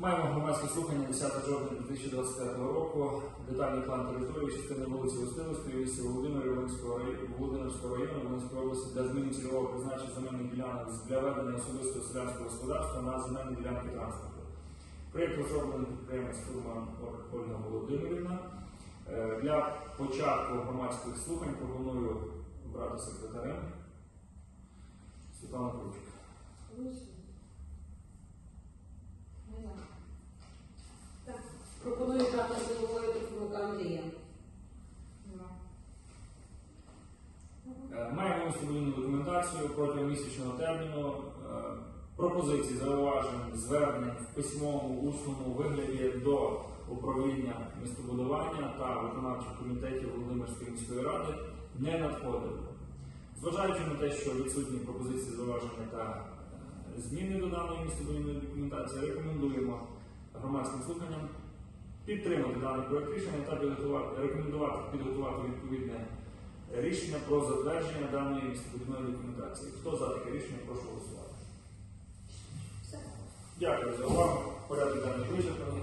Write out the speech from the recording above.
Маємо громадське слухання 10 жовтня 2025 року. Детальний план території частини вулиці Устиловської, місті Володимирі Волинського району, Володимирського району, Волинської області для зміни цільового призначення земельних ділянок для ведення особистого селянського господарства на земельні ділянки транспорту. Проєкт розроблений підприємець Фурман Ольга Володимирівна. Е, Для початку громадських слухань пропоную брати секретарем Світлана Кручик. Пропоную дати головою Трухнука Андрія. Маємо містобудівну документацію протягом місячного терміну. Е, Пропозиції, зауважень, звернень в письмовому, усному вигляді до управління містобудування та виконавчих комітетів Володимирської міської ради не надходило. Зважаючи на те, що відсутні пропозиції, зауваження та е, зміни до даної містобудівної документації, рекомендуємо громадським слуханням підтримати даний проект рішення та підготувати, рекомендувати підготувати відповідне рішення про затвердження даної містобудівної документації. Хто за таке рішення, прошу голосувати. Дякую за увагу. Порядок денний